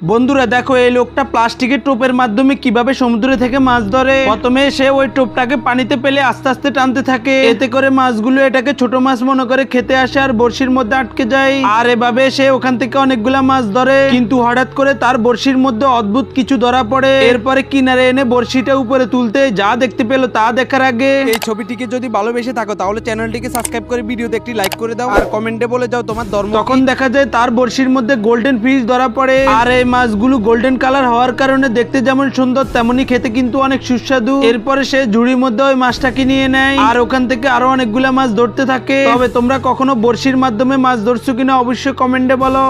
বন্ধুরা দেখো এই লোকটা প্লাস্টিকের টোপের মাধ্যমে কীভাবে সমুদ্রে থেকে মাছ ধরে। প্রথমে সে ওই টোপটাকে পানিতে পেলে আস্তে আস্তে টানতে থাকে। এতে করে মাছগুলো এটাকে ছোট মাছ মনে করে খেতে আসে আর বড়শির মধ্যে আটকে যায়। আর এভাবে সে ওখান থেকে অনেকগুলা মাছ ধরে। কিন্তু হঠাৎ করে তার বড়শির মধ্যে অদ্ভুত কিছু ধরা পড়ে। এরপরে কিনারে এনে বড়শিটা উপরে তুলতে যা দেখতে পেল তা দেখার আগে। এই ছবিটিকে যদি ভালোবেসে থাকো তাহলে চ্যানেলটিকে সাবস্ক্রাইব করে ভিডিওতে একটি লাইক করে দাও। আর কমেন্টে বলে যাও তোমার ধর্ম তখন দেখা যায় তার বড়শির মধ্যে গোল্ডেন ফিশ ধরা পড়ে। আর এই মাছগুলো গোল্ডেন কালার হওয়ার কারণে দেখতে যেমন সুন্দর, তেমনই খেতে কিন্তু অনেক সুস্বাদু। এরপরে সে ঝুড়ির মধ্যে ওই মাছটাকে নিয়ে নেয়। আর ওখান থেকে আরও অনেকগুলা মাছ ধরতে থাকে। তবে তোমরা কখনো বড়শির মাধ্যমে মাছ ধরছো কিনা অবশ্যই কমেন্টে বলো।